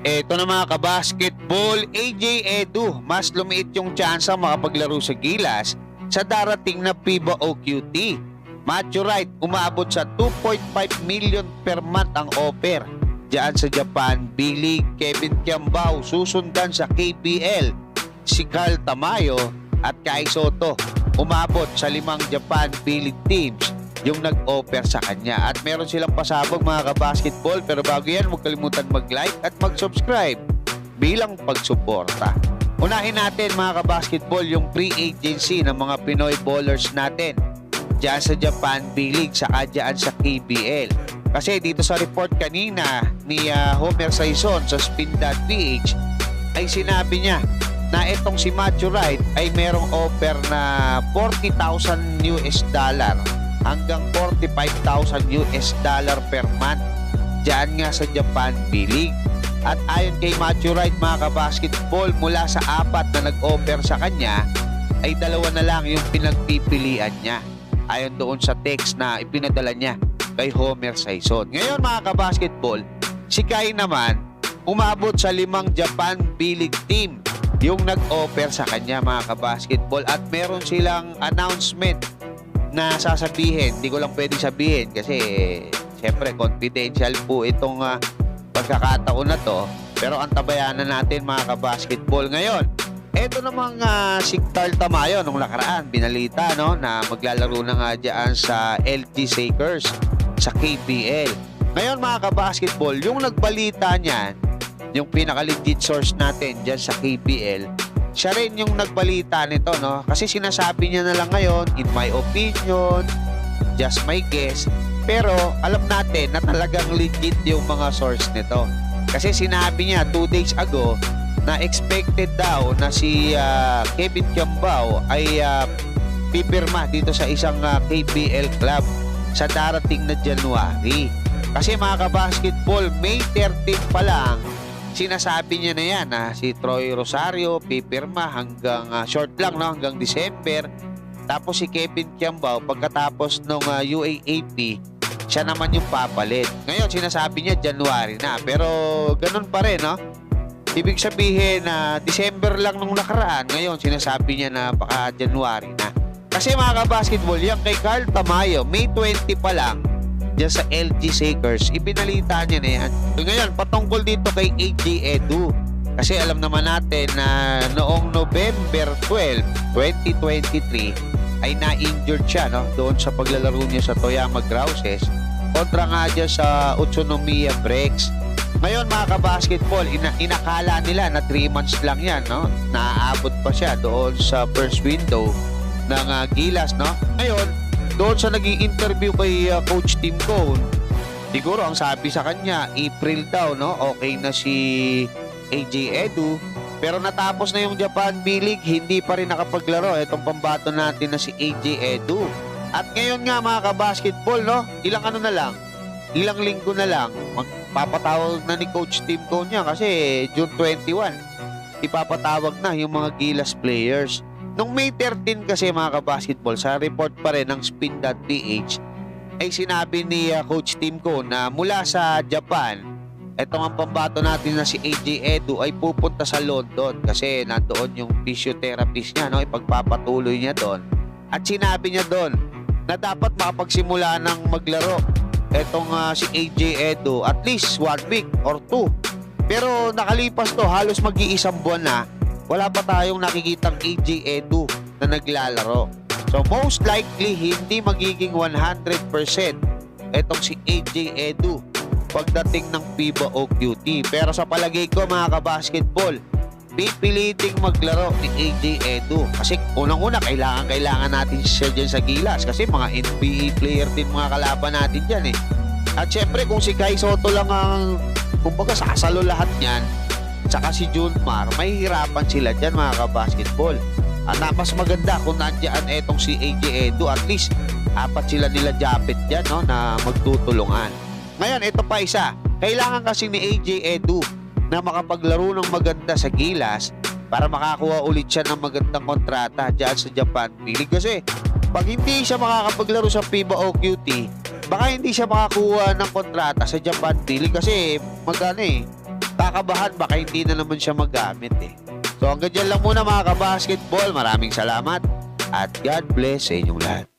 Eto na mga kabasketball, AJ Edu, mas lumiit yung tsansa makapaglaro sa Gilas sa darating na FIBA OQT. Macho Right, umabot sa 2.5 million per month ang offer. Diyan sa Japan, Billy Kevin Kiambao susundan sa KPL. Si Carl Tamayo at Kai Soto umabot sa limang Japan B-League teams yung nag-offer sa kanya. At meron silang pasabog mga kabasketball. Pero bago yan, huwag kalimutan mag-like at mag-subscribe bilang pagsuporta. Unahin natin mga kabasketball yung free agency ng mga Pinoy ballers natin dyan sa Japan B-League saka dyan sa KBL. Kasi dito sa report kanina ni ah, Homer Saison sa Spin.ph ay sinabi niya na itong si Matthew Wright ay merong offer na 40,000 US dollar hanggang 45,000 US dollar per month dyan nga sa Japan B-League. At ayon kay Matthew Wright mga kabasketball mula sa apat na nag-offer sa kanya ay dalawa na lang yung pinagpipilian niya ayon doon sa text na ipinadala niya kay Homer Saison. Ngayon mga kabasketball, si Kai naman umabot sa limang Japan B-League team yung nag-offer sa kanya mga kabasketball at meron silang announcement na sasabihin, hindi ko lang pwede sabihin kasi siyempre confidential po itong ah, pagkakataon na to. Pero antabayanan natin mga kabasketball ngayon. Eto namang uh, si Carl Tamayo nung nakaraan binalita no na maglalaro na nga dyan sa LG Sakers sa KBL ngayon mga kabasketball yung nagbalita niyan yung pinaka-legit source natin dyan sa KBL siya rin yung nagbalita nito no kasi sinasabi niya na lang ngayon in my opinion just my guess pero alam natin na talagang legit yung mga source nito kasi sinabi niya two days ago na expected daw na si ah, Kevin Kiambao ay ah, pipirma dito sa isang ah, KBL club sa darating na January. Kasi mga kabasketball, May 13 pa lang, sinasabi niya na yan na si Troy Rosario pipirma hanggang ah, short lang no hanggang December. Tapos si Kevin Kiambao pagkatapos ng UAAP, siya naman yung papalit. Ngayon sinasabi niya January na pero ganun pa rin no. Ibig sabihin na December lang nung nakaraan, ngayon sinasabi niya na baka January na. Kasi mga kabasketball, yan kay Carl Tamayo, May 20 pa lang, dyan sa LG Sakers, ibinalita niya na yan. So ngayon, patungkol dito kay AJ Edu. Kasi alam naman natin na noong November 12, 2023, ay na-injured siya no? doon sa paglalaro niya sa Toyama Grouses kontra nga dyan sa Utsunomiya Breaks. Ngayon mga kabasketball, ina inakala nila na 3 months lang yan, no? Naaabot pa siya doon sa first window ng ah, Gilas, no? Ngayon, doon sa naging interview kay ah, Coach Tim Cone, siguro ang sabi sa kanya, April daw, no? Okay na si AJ Edu. Pero natapos na yung Japan B-League, hindi pa rin nakapaglaro. Itong pambato natin na si AJ Edu. At ngayon nga mga kabasketball, no? Ilang ano na lang, ilang linggo na lang, magpapatawag na ni Coach Tim Cone niya kasi June 21, ipapatawag na yung mga Gilas players. Nung May 13 kasi mga kabasketball, sa report pa rin ng spin.ph, ay sinabi ni uh, Coach Tim Cone na mula sa Japan, etong ang pambato natin na si AJ Edu ay pupunta sa London kasi nandoon yung physiotherapist niya, no? ipagpapatuloy niya doon. At sinabi niya doon na dapat makapagsimula ng maglaro etong ah, si AJ Edo at least one week or two. Pero nakalipas to halos mag-iisang buwan na wala pa tayong nakikitang AJ Edu na naglalaro. So most likely hindi magiging 100% etong si AJ Edu pagdating ng FIBA OQT. Pero sa palagay ko mga kabasketball, pipiliting maglaro ni AJ Edu. Kasi unang-una, kailangan, kailangan natin siya dyan sa gilas. Kasi mga NBA player din mga kalaban natin dyan eh. At syempre, kung si Kai Soto lang ang, kumbaga, sasalo lahat niyan, tsaka si Junmar, may hirapan sila dyan mga kabasketball. At na, mas maganda kung nandiyan etong si AJ Edu, at least apat sila nila Japet dyan no, na magtutulungan. Ngayon, ito pa isa. Kailangan kasi ni AJ Edu na makapaglaro ng maganda sa Gilas para makakuha ulit siya ng magandang kontrata dyan sa Japan League. Kasi pag hindi siya makakapaglaro sa FIBA OQT, baka hindi siya makakuha ng kontrata sa Japan League kasi magkano eh, kakabahan baka hindi na naman siya magamit eh. So hanggang dyan lang muna mga kabasketball. Maraming salamat at God bless sa inyong lahat.